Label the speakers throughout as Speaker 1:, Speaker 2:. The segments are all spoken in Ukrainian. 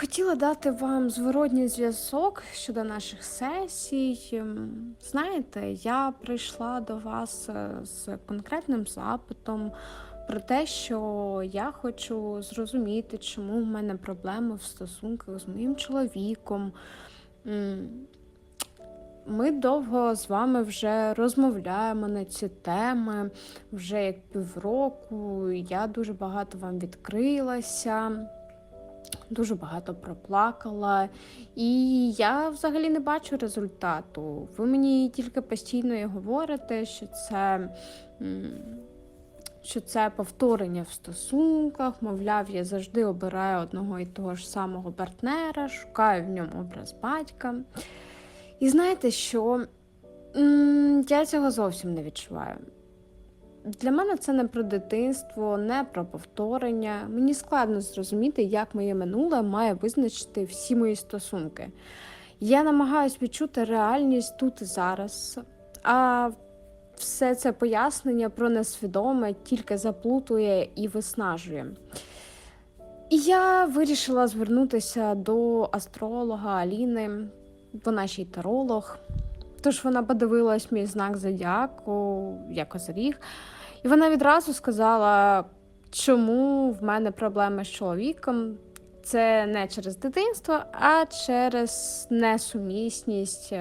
Speaker 1: Хотіла дати вам зворотній зв'язок щодо наших сесій. Ем, Знаєте, я прийшла до вас е, з конкретним запитом про те, що я хочу зрозуміти, чому в мене проблеми в стосунках з моїм чоловіком. Ми довго з вами вже розмовляємо на ці теми, вже як півроку. Я дуже багато вам відкрилася дуже багато проплакала, і я взагалі не бачу результату. Ви мені тільки постійно і говорите, що це. Що це повторення в стосунках, мовляв, я завжди обираю одного і того ж самого партнера, шукаю в ньому образ батька. І знаєте що? Я цього зовсім не відчуваю. Для мене це не про дитинство, не про повторення. Мені складно зрозуміти, як моє минуле має визначити всі мої стосунки. Я намагаюся відчути реальність тут і зараз, а все це пояснення про несвідоме тільки заплутує і виснажує. І я вирішила звернутися до астролога Аліни, вона ще й таролог. Тож вона подивилась мій знак зодіаку, як козиріг, і вона відразу сказала, чому в мене проблеми з чоловіком. Це не через дитинство, а через несумісність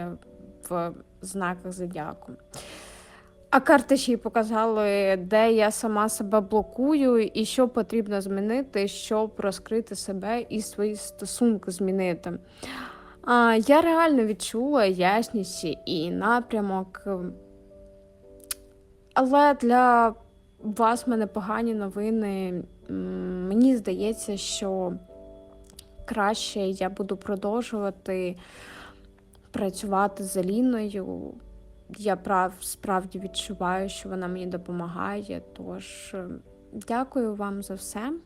Speaker 1: в знаках зодіаку. А карти ще й показали, де я сама себе блокую і що потрібно змінити, щоб розкрити себе і свої стосунки змінити. Я реально відчула ясність і напрямок. Але для вас в мене погані новини. Мені здається, що краще я буду продовжувати працювати з Аліною. Я прав, справді відчуваю, що вона мені допомагає. Тож е, дякую вам за все.